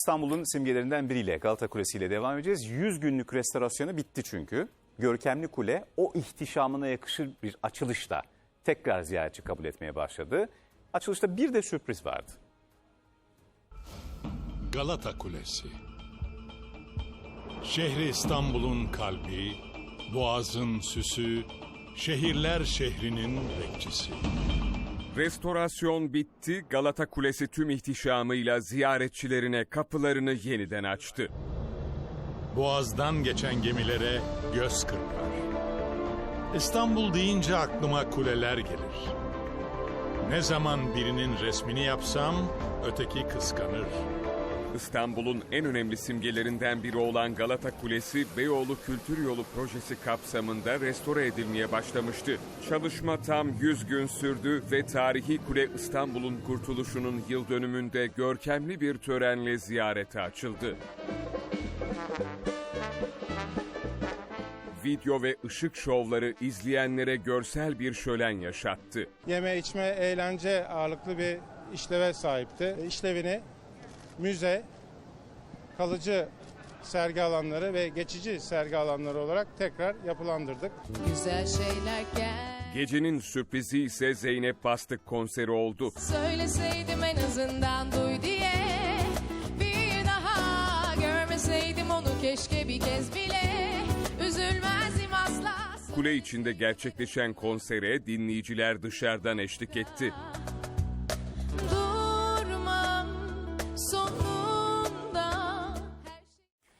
İstanbul'un simgelerinden biriyle Galata Kulesi ile devam edeceğiz. 100 günlük restorasyonu bitti çünkü. Görkemli kule o ihtişamına yakışır bir açılışla tekrar ziyaretçi kabul etmeye başladı. Açılışta bir de sürpriz vardı. Galata Kulesi. Şehri İstanbul'un kalbi, boğazın süsü, şehirler şehrinin bekçisi. Restorasyon bitti, Galata Kulesi tüm ihtişamıyla ziyaretçilerine kapılarını yeniden açtı. Boğazdan geçen gemilere göz kırpar. İstanbul deyince aklıma kuleler gelir. Ne zaman birinin resmini yapsam öteki kıskanır. İstanbul'un en önemli simgelerinden biri olan Galata Kulesi, Beyoğlu Kültür Yolu projesi kapsamında restore edilmeye başlamıştı. Çalışma tam 100 gün sürdü ve tarihi kule İstanbul'un kurtuluşunun yıl dönümünde görkemli bir törenle ziyarete açıldı. Video ve ışık şovları izleyenlere görsel bir şölen yaşattı. yeme içme eğlence ağırlıklı bir işleve sahipti. İşlevini müze, kalıcı sergi alanları ve geçici sergi alanları olarak tekrar yapılandırdık. Güzel şeyler gel. Gecenin sürprizi ise Zeynep Bastık konseri oldu. Söyleseydim en azından duy diye. Bir daha görmeseydim onu keşke bir kez bile. Üzülmezdim asla. Kule içinde gerçekleşen konsere dinleyiciler dışarıdan eşlik etti.